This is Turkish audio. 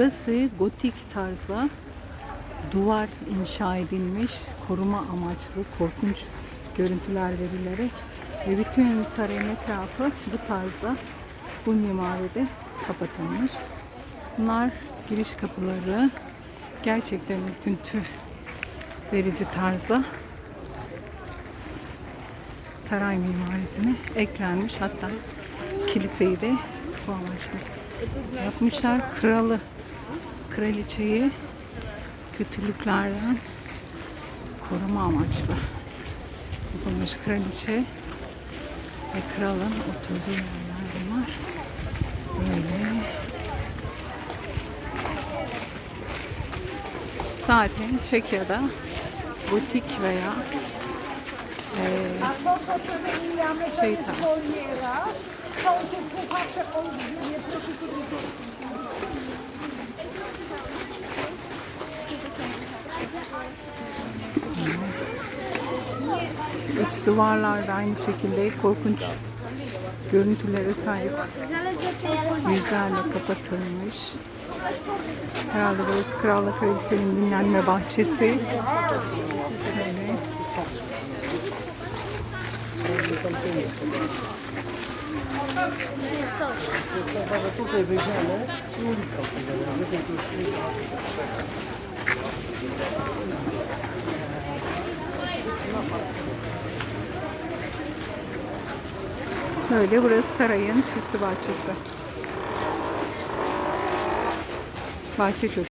Burası gotik tarzda duvar inşa edilmiş, koruma amaçlı korkunç görüntüler verilerek ve bütün sarayın etrafı bu tarzda bu mimaride kapatılmış. Bunlar giriş kapıları gerçekten ürküntü verici tarzda saray mimarisine eklenmiş. Hatta kiliseyi de bu amaçla yapmışlar. Kralı, kraliçeyi kötülüklerden koruma amaçlı yapılmış kraliçe ve kralın oturduğu yerler bunlar. Böyle. Zaten Çekya'da butik veya eee A to, iç duvarlar da aynı şekilde korkunç görüntülere sahip yüzlerle kapatılmış. Herhalde burası Krallık Kraliçenin dinlenme bahçesi. Şöyle. Böyle burası sarayın süslü bahçesi. Bahçe çok